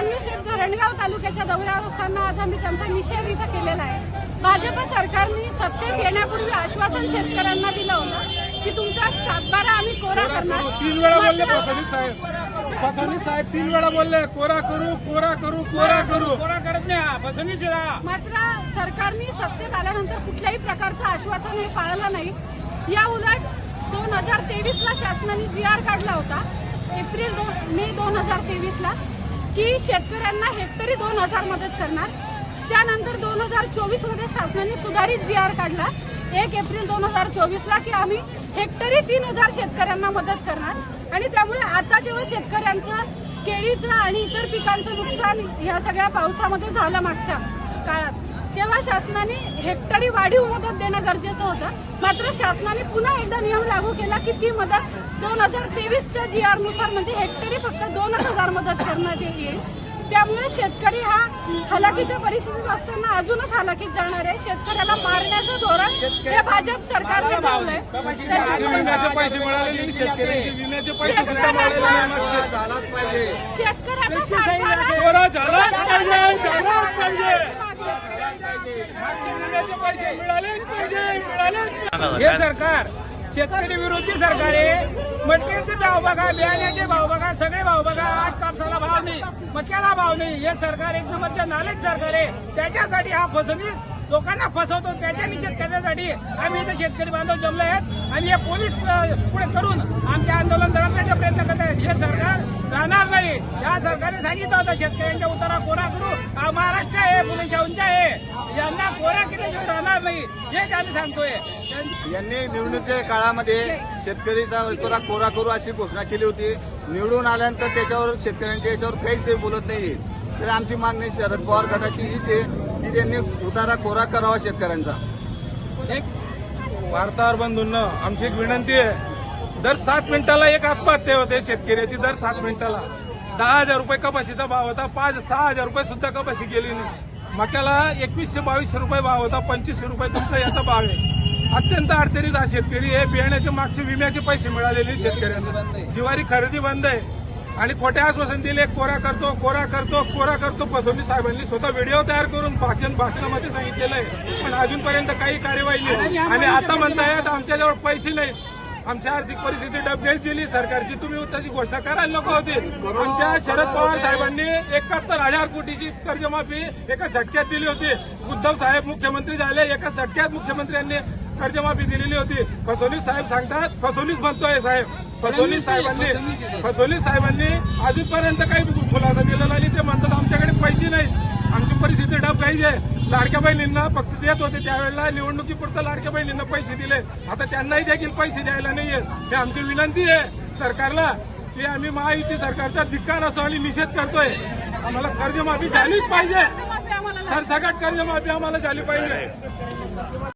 फडणवीस धरणगाव तालुक्याच्या दौऱ्यावर असताना आज आम्ही त्यांचा निषेध इथं केलेला आहे. भाजप सरकारने सत्तेत येण्यापूर्वी आश्वासन शेतकऱ्यांना दिलं होतं की तुमचा सातबारा आम्ही कोरा करणार. तीन वेळा बोलले फसवणूक साहेब. साहेब तीन वेळा बोलले. कोरा करू कोरा करू कोरा करू कोरा. करत नाही. मात्र सरकारने सत्तेत आल्यानंतर कुठल्याही प्रकारचं आश्वासन हे पाळलं नाही. या उलट दोन हजार तेवीस ला शासनाने जी आर काढला होता. एप्रिल मे दोन हजार तेवीस ला की शेतकऱ्यांना हेक्टरी दोन हजार मदत करणार. त्यानंतर दोन हजार चोवीसमध्ये शासनाने सुधारित जी आर काढला. एक एप्रिल दोन हजार चोवीस ला की आम्ही हेक्टरी तीन हजार शेतकऱ्यांना मदत करणार. आणि त्यामुळे आता जेव्हा शेतकऱ्यांचं केळीचं आणि इतर पिकांचं नुकसान या सगळ्या पावसामध्ये झालं मागच्या काळात तेव्हा शासनाने हेक्टरी वाढीव मदत देणं गरजेचं होतं? मात्र शासनाने पुन्हा एकदा नियम लागू केला की ती मदत दोन हजार तेवीसच्या जी आरनुसार म्हणजे हेक्टरी फक्त दोनच हजार मदत करण्यात येईल त्यामुळे शेतकरी हा हलाखीच्या परिस्थितीत असताना अजूनच हलाखीत जाणार आहे. शेतकऱ्याला मारण्याचं धोरण हे भाजप सरकारने ठेवलंय मागचे विम्याचे पैसे मिळाले नाही? शेतकऱ्यांचे विम्याचे पैसे सुद्धा मिळालेले नाही मागचे. झालाच पाहिजे शेतकऱ्याचा सातबारा कोरा झालाच पाहिजे झालाच पाहिजे मागचे विम्याचे पैसे मिळालेच पाहिजे मिळालेच हे सरकार शेतकरी विरोधी सरकार आहे. मटक्याचे भाव बघा बियाण्याचे भाव बघा सगळे भाव बघा. आज कापसाला भाव नाही मक्याला भाव नाही. हे सरकार एक नंबरच्या नालेच सरकार आहे. त्याच्यासाठी हा फसवणूक लोकांना फसवतो त्याच्या निषेध करण्यासाठी आम्ही इथे शेतकरी बांधव जमले आहेत. आणि हे पोलीस पुढे करून आमचे आंदोलन दडपण्याचा प्रयत्न करत आहेत हे सरकार राहणार नाही. या सरकारने सांगितलं होतं शेतकऱ्यांच्या उतारा कोरा करून आहे आहे. यांना कोरा केल्याशिवाय राहणार नाही हेच आम्ही सांगतोय. त्यां- यांनी निवडणुकीच्या काळामध्ये शेतकरीचा कोरा कोरा करू अशी घोषणा केली होती. निवडून आल्यानंतर त्याच्यावर शेतकऱ्यांच्या याच्यावर काहीच ते बोलत नाही तर आमची मागणी शरद पवार गटाची हीच आहे की त्यांनी उतारा कोरा करावा शेतकऱ्यांचा. एक वार्ताहर बंधूंना आमची एक विनंती आहे. दर सात मिनिटाला एक आत्महत्या होते शेतकऱ्याची दर सात मिनिटाला. दहा हजार रुपये कपाशीचा भाव होता पाच सहा हजार रुपये सुद्धा कपाशी गेली नाही. मक्याला एकवीसशे बावीसशे रुपये भाव होता पंचवीसशे रुपये तुमचा याचा भाव आहे. अत्यंत अडचणीत हा शेतकरी आहे. बियाण्याचे मागचे विम्याचे पैसे मिळालेले शेतकऱ्यांना. जिवारी खरेदी बंद आहे. आणि खोटे आश्वासन दिले कोरा करतो कोरा करतो कोरा करतो. फसवणूक साहेबांनी स्वतः व्हिडिओ तयार करून भाषण भाषणामध्ये सांगितलेलं आहे. पण अजूनपर्यंत काही कार्यवाही नाही. आणि आता म्हणतायत आमच्याजवळ पैसे नाहीत. आमची आर्थिक परिस्थिती डबघाईच दिली सरकारची. तुम्ही त्याची घोषणा करायला नको होती. आमच्या शरद पवार साहेबांनी एकाहत्तर हजार कोटीची कर्जमाफी एका झटक्यात दिली होती. उद्धव साहेब मुख्यमंत्री झाले एका झटक्यात मुख्यमंत्र्यांनी कर्जमाफी दिलेली होती. फसोली साहेब सांगतात फसवणूक म्हणतोय साहेब. फसोली साहेबांनी फसोली साहेबांनी अजूनपर्यंत काही खुलासा दिलेला नाही. ते म्हणतात आमच्याकडे पैसे नाहीत. आमची परिस्थिती डबघाईची आहे. लाडक्या बहिणींना फक्त देत होते त्यावेळेला निवडणुकीपुरतं लाडक्या बहिणींना पैसे दिले. आता त्यांनाही देखील पैसे द्यायला नाहीये. हे आमची विनंती आहे सरकारला की आम्ही महायुती सरकारचा धिक्कार असो आणि निषेध करतोय. आम्हाला कर्जमाफी झालीच पाहिजे. सरसकट कर्जमाफी आम्हाला झाली पाहिजे.